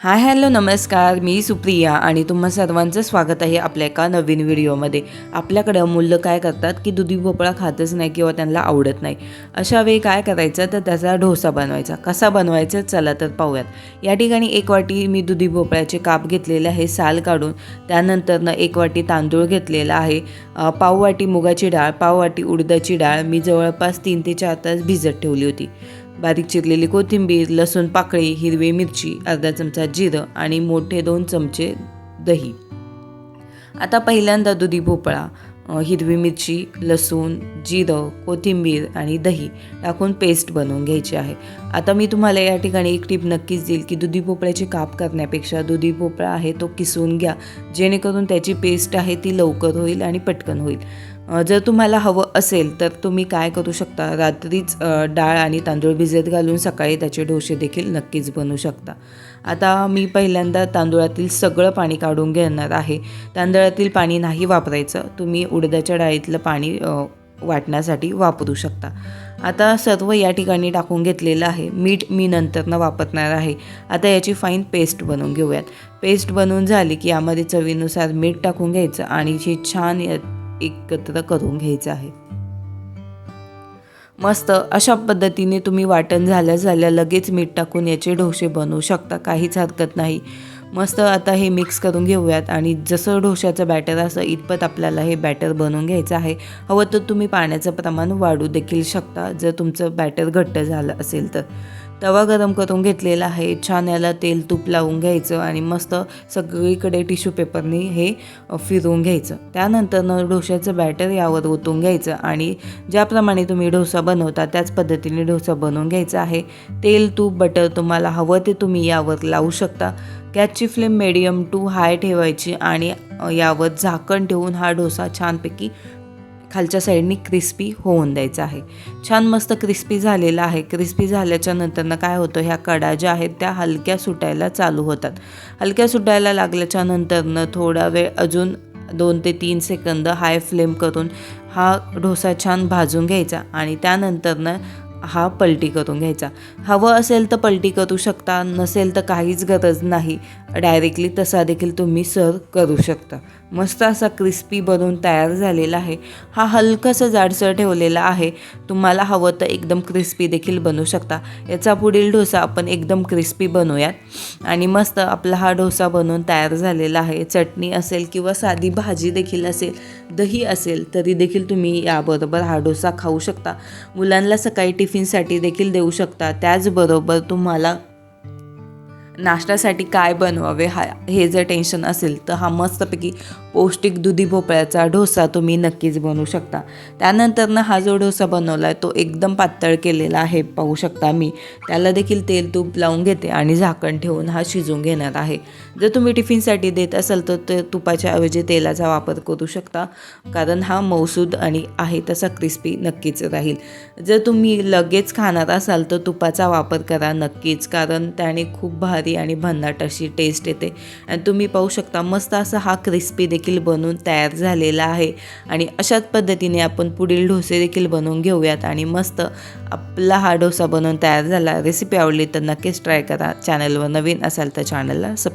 Hi hello नमस्कार. मी सुप्रिया आणि तुम्हा सर्वांचं स्वागत आहे आपल्या एका नवीन व्हिडिओमध्ये. आपल्याकडं मुलं काय करतात की दुधी भोपळा खातच नाही किंवा त्यांना आवडत नाही. अशा वेळी काय करायचं? तर त्याचा डोसा बनवायचा. कसा बनवायचा? चला तर पाहूयात. या ठिकाणी एक वाटी मी दुधी भोपळ्याचे काप घेतलेले आहे साल काढून. त्यानंतरनं एक वाटी तांदूळ घेतलेला आहे. पाव वाटी मुगाची डाळ पाव वाटी उडदाची डाळ. मी जवळपास तीन ते चार तास भिजत ठेवली होती. बारीक चिरलेली कोथिंबीर लसूण पाकळी हिरवी मिरची अर्धा चमचा जिरं आणि मोठे दोन चमचे दही. आता पहिल्यांदा दुधी भोपळा हिरवी मिरची लसूण जिरं कोथिंबीर आणि दही टाकून पेस्ट बनवून घ्यायची आहे. आता मी तुम्हाला या ठिकाणी एक टीप नक्कीच देईल की दुधी भोपळ्याची काप करण्यापेक्षा दुधी भोपळा आहे तो किसून घ्या जेणेकरून त्याची पेस्ट आहे ती लवकर होईल आणि पटकन होईल. जर तुम्हाला हवं असेल तर तुम्ही काय करू शकता? रात्रीच डाळ आणि तांदूळ भिजत घालून सकाळी त्याचे डोसे देखील नक्कीच बनवू शकता. आता मी पहिल्यांदा तांदूळातील सगळं पाणी काढून घेणार आहे. तांदळातील पाणी नाही वापरायचं. तुम्ही उडदाच्या डाळीतलं पाणी वाटण्यासाठी वापरू शकता. आता सर्व या ठिकाणी टाकून घेतलेलं आहे. मीठ मी नंतरनं वापरणार आहे. आता याची फाईन पेस्ट बनवून घेऊयात. पेस्ट बनवून झाली की यामध्ये चवीनुसार मीठ टाकून घ्यायचं आणि हे छान एकत्र करून घ्यायचं आहे. मस्त अशा पद्धतीने तुम्ही वाटण झाल्या झाल्या लगेच मीठ टाकून याचे डोसे बनवू शकता काहीच हरकत नाही. मस्त आता हे मिक्स करून घेऊयात आणि जसं ढोशाचं बॅटर असं इतपत आपल्याला हे बॅटर बनवून घ्यायचं आहे. हवं तर तुम्ही पाण्याचं प्रमाण वाढू देखील शकता जर तुमचं बॅटर घट्ट झालं असेल तर. तवा गरम करून घेतलेला आहे. छान याला तेल तूप लावून घ्यायचं आणि मस्त सगळीकडे टिश्यू पेपरने हे फिरवून घ्यायचं. त्यानंतर डोश्याचं बॅटर यावर ओतून घ्यायचं आणि ज्याप्रमाणे तुम्ही डोसा बनवता त्याच पद्धतीने डोसा बनवून घ्यायचा आहे. तेल तूप बटर तुम्हाला हवं ते तुम्ही यावर लावू शकता. गॅसची फ्लेम मिडियम टू हाय ठेवायची आणि यावर झाकण ठेवून हा डोसा छानपैकी खालच्या साईडनी क्रिस्पी होऊन द्यायचा आहे. छान मस्त क्रिस्पी झालेला आहे. क्रिस्पी झाल्याच्या नंतरनं काय होतं? ह्या कडा ज्या आहेत त्या हलक्या सुटायला चालू होतात. हलक्या सुटायला लागल्याच्या नंतरनं थोडा वेळ अजून दोन ते तीन सेकंद हाय फ्लेम करून हा डोसा छान भाजून घ्यायचा आणि त्यानंतरनं हा पलटी करून घ्यायचा. हवं असेल तर पलटी करू शकता नसेल तर काहीच गरज नाही. डायरेक्टली तसा देखील तुम्ही सर्व करू शकता. मस्त असा क्रिस्पी बनवून तयार झालेला आहे. हा हलकंसं जाडसर ठेवलेला आहे. तुम्हाला हवं तर एकदम क्रिस्पी देखील बनवू शकता. याचा पुढील डोसा आपण एकदम क्रिस्पी बनवूयात. आणि मस्त आपला हा डोसा बनवून तयार झालेला आहे. चटणी असेल किंवा साधी भाजी देखील असेल दही असेल तरी देखील तुम्ही याबरोबर हा डोसा खाऊ शकता. मुलांना सकाळी टिफिन टिफिनसाठी देखील देऊ शकता. त्याचबरोबर तुम्हाला नाश्त्यासाठी काय बनवावे हा हे जर टेन्शन असेल तर हा मस्तपैकी पौष्टिक दुधी भोपळ्याचा डोसा तुम्ही नक्कीच बनवू शकता. त्यानंतरनं हा जो डोसा बनवला आहे तो एकदम पातळ केलेला आहे पाहू शकता मी. त्याला देखील तेल तूप लावून घेते आणि झाकण ठेवून हा शिजून घेणार आहे. जर तुम्ही टिफिनसाठी देत असाल तर ते तुपाच्या ऐवजी तेलाचा वापर करू शकता. कारण हा मौसूद आणि आहे तसा क्रिस्पी नक्कीच राहील. जर तुम्ही लगेच खाणार असाल तर तुपाचा वापर करा नक्कीच. कारण त्याने खूप भारी आणि भन्नाट अशी टेस्ट येते. आणि तुम्ही पाहू शकता मस्त असा हा क्रिस्पी देखील बनवून तयार झालेला आहे. आणि अशाच पद्धतीने आपण पुढील डोसे देखील बनवून घेऊयात. आणि मस्त आपला हा डोसा बनवून तयार झाला. रेसिपी आवडली तर नक्कीच ट्राय करा. चॅनलवर नवीन असाल तर चॅनलला सबस्क्राईब